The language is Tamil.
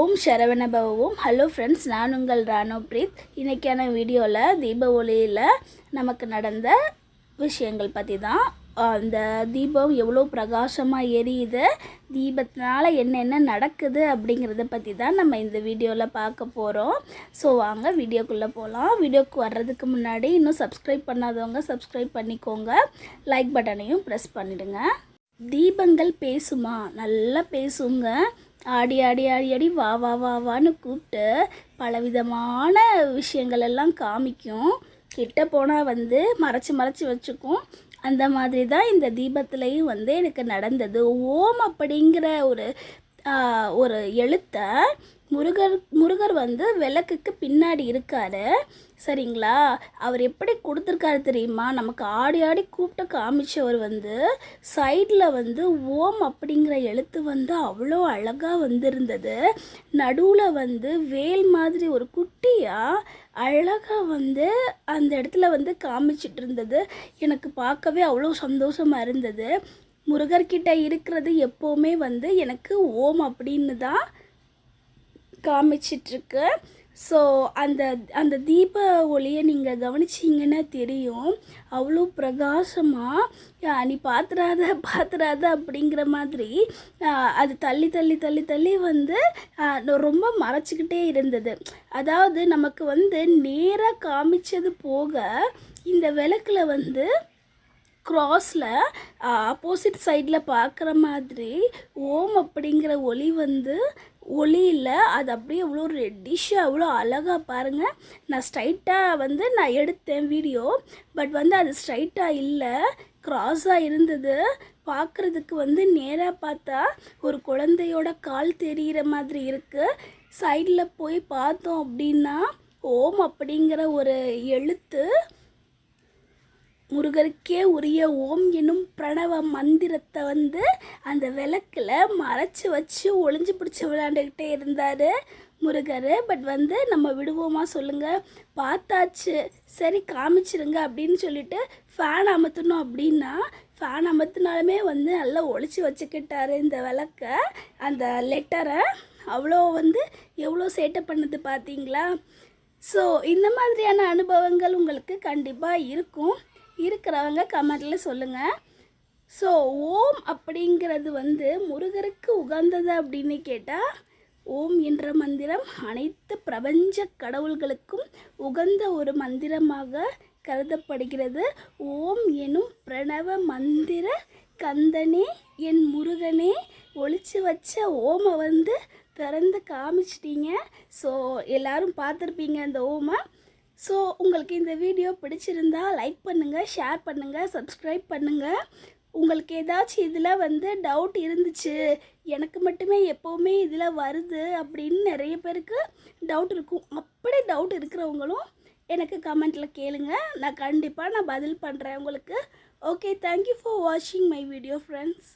ஓம் சரவணபவம் ஹலோ ஃப்ரெண்ட்ஸ் நான் உங்கள் ராணோ பிரீத். இன்றைக்கான வீடியோவில் தீப ஒளியில் நமக்கு நடந்த விஷயங்கள் பற்றி தான் அந்த தீபம் எவ்வளோ பிரகாசமாக எரியுது தீபத்தினால என்னென்ன நடக்குது அப்படிங்கிறத பற்றி தான் நம்ம இந்த வீடியோவில் பார்க்க போகிறோம் ஸோ வாங்க வீடியோக்குள்ளே போகலாம் வீடியோக்கு வர்றதுக்கு முன்னாடி இன்னும் சப்ஸ்கிரைப் பண்ணாதவங்க சப்ஸ்கிரைப் பண்ணிக்கோங்க. லைக் பட்டனையும் ப்ரெஸ் பண்ணிவிடுங்க தீபங்கள் பேசுமா? நல்லா பேசுங்க. ஆடி ஆடி ஆடி ஆடி வா வா வா வான்னு கூப்பிட்டு பலவிதமான விஷயங்கள் எல்லாம் காமிக்கும். கிட்ட போனால் வந்து மறைச்சி மறைச்சி வச்சுக்கும். அந்த மாதிரி தான் இந்த தீபத்துலேயும் வந்து எனக்கு நடந்தது. ஓம் அப்படிங்கிற ஒரு ஒரு எழுத்தை முருகர் முருகர் வந்து விளக்குக்கு பின்னாடி இருக்காரு. சரிங்களா? அவர் எப்படி கொடுத்துருக்காரு தெரியுமா? நமக்கு ஆடி ஆடி கூப்பிட்டு காமிச்சவர் வந்து சைடில் வந்து ஓம் அப்படிங்கிற எழுத்து வந்து அவ்வளோ அழகாக வந்திருந்தது. நடுவில் வந்து வேல் மாதிரி ஒரு குட்டியாக அழகாக வந்து அந்த இடத்துல வந்து காமிச்சிட்டு இருந்தது. எனக்கு பார்க்கவே அவ்வளோ சந்தோஷமாக இருந்தது. முருகர்கிட்ட இருக்கிறது எப்போவுமே வந்து எனக்கு ஓம் அப்படின்னு தான் காமிச்சிட்ருக்கு. ஸோ அந்த அந்த தீப ஒளியை நீங்கள் கவனிச்சிங்கன்னா தெரியும். அவ்வளோ பிரகாசமாக நீ பார்த்துறாத பார்த்துறாத அப்படிங்கிற மாதிரி அது தள்ளி தள்ளி தள்ளி தள்ளி வந்து ரொம்ப மறைச்சிக்கிட்டே இருந்தது. அதாவது நமக்கு வந்து நேராக காமிச்சது போக இந்த விளக்கில் வந்து க்ராஸில் ஆப்போசிட் சைடில் பார்க்குற மாதிரி ஓம் அப்படிங்கிற ஒளி வந்து ஒளியில் அது அப்படியே அவ்வளோ ரெட்டிஷாக அவ்வளோ அழகாக பாருங்கள் நான் ஸ்ட்ரைட்டாக வந்து நான் எடுத்தேன் வீடியோ பட் வந்து அது ஸ்ட்ரைட்டாக இல்லை. க்ராஸாக இருந்தது. பார்க்குறதுக்கு வந்து நேராக பார்த்தா ஒரு குழந்தையோட கால் தெரிகிற மாதிரி இருக்குது சைடில் போய் பார்த்தோம் அப்படின்னா ஓம் அப்படிங்கிற ஒரு எழுத்து முருகருக்கே உரிய ஓம் எனும் பிரணவ மந்திரத்தை வந்து அந்த விளக்கில் மறைச்சி வச்சு ஒளிஞ்சு பிடிச்சி விளையாண்டுக்கிட்டே இருந்தார் முருகர். பட் வந்து நம்ம விடுவோமா சொல்லுங்கள் பார்த்தாச்சு. சரி காமிச்சிருங்க அப்படின்னு சொல்லிட்டு ஃபேன் அமர்த்தணும் அப்படின்னா ஃபேன் அமர்த்தினாலுமே வந்து நல்லா ஒழிச்சு வச்சுக்கிட்டாரு இந்த விளக்கை. அந்த லெட்டரை அவ்வளோ வந்து எவ்வளோ சேட்டை பண்ணுது பார்த்தீங்களா? ஸோ இந்த மாதிரியான அனுபவங்கள் உங்களுக்கு கண்டிப்பாக இருக்கும். இருக்கிறவங்க கமெண்டில் சொல்லுங்கள் ஸோ ஓம் அப்படிங்கிறது வந்து முருகருக்கு உகந்தது அப்படின்னு கேட்டால் ஓம் என்ற மந்திரம் அனைத்து பிரபஞ்ச கடவுள்களுக்கும் உகந்த ஒரு மந்திரமாக கருதப்படுகிறது. ஓம் எனும் பிரணவ மந்திர கந்தனே என் முருகனே ஒழிச்சு வச்ச ஓமை வந்து திறந்து காமிச்சிட்டீங்க. ஸோ எல்லோரும் பார்த்துருப்பீங்க அந்த ஓமை. ஸோ உங்களுக்கு இந்த வீடியோ பிடிச்சிருந்தா லைக் பண்ணுங்கள் ஷேர் பண்ணுங்கள் சப்ஸ்கிரைப் பண்ணுங்கள் உங்களுக்கு ஏதாச்சும் இதில் வந்து டவுட் இருந்துச்சு எனக்கு மட்டுமே எப்போவுமே இதில் வருது அப்படின்னு நிறைய பேருக்கு டவுட் இருக்கும். அப்படி டவுட் இருக்கிறவங்களும் எனக்கு கமெண்ட்டில் கேளுங்க. நான் கண்டிப்பாக நான் பதில் பண்ணுறேன் உங்களுக்கு. ஓகே தேங்க்யூ ஃபார் வாட்சிங் மை வீடியோ ஃப்ரெண்ட்ஸ்